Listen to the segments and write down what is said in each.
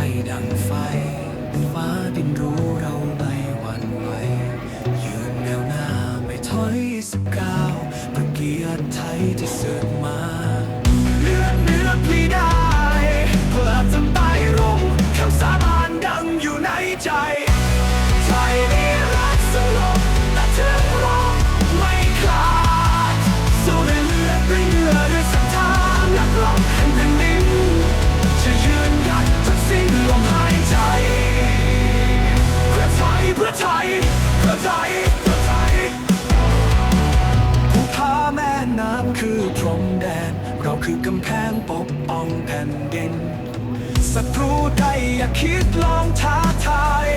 ใจดังไฟ ฟ้าดินรู้เรา คือพรมแดน เราคือกำแพงปกป้องแผ่นดินศัตรูใดอย่าคิดลองท้าทาย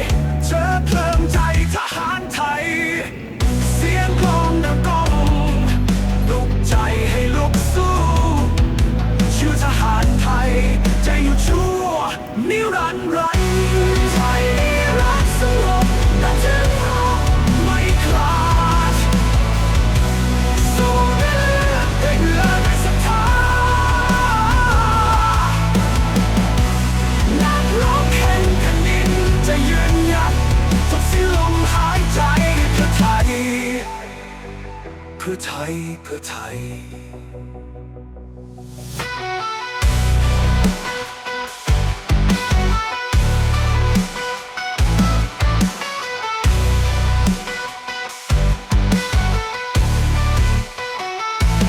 เพื่อไทยเพื่อไทย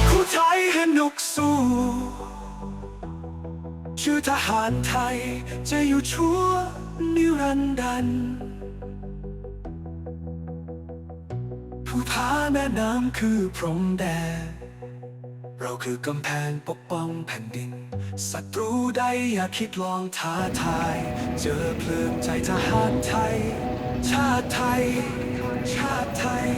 คู่ไทยหนุกสู้ชื่อทหารไทยจะอยู่ชั่วนิรันดร์ ผาแม่น้ำคือพรมแดน เราคือกำแพงปกป้องแผ่นดิน ศัตรูใดอย่าคิดลองท้าทาย เจอเพลิงใจทหารไทย ชาติไทย ชาติไทย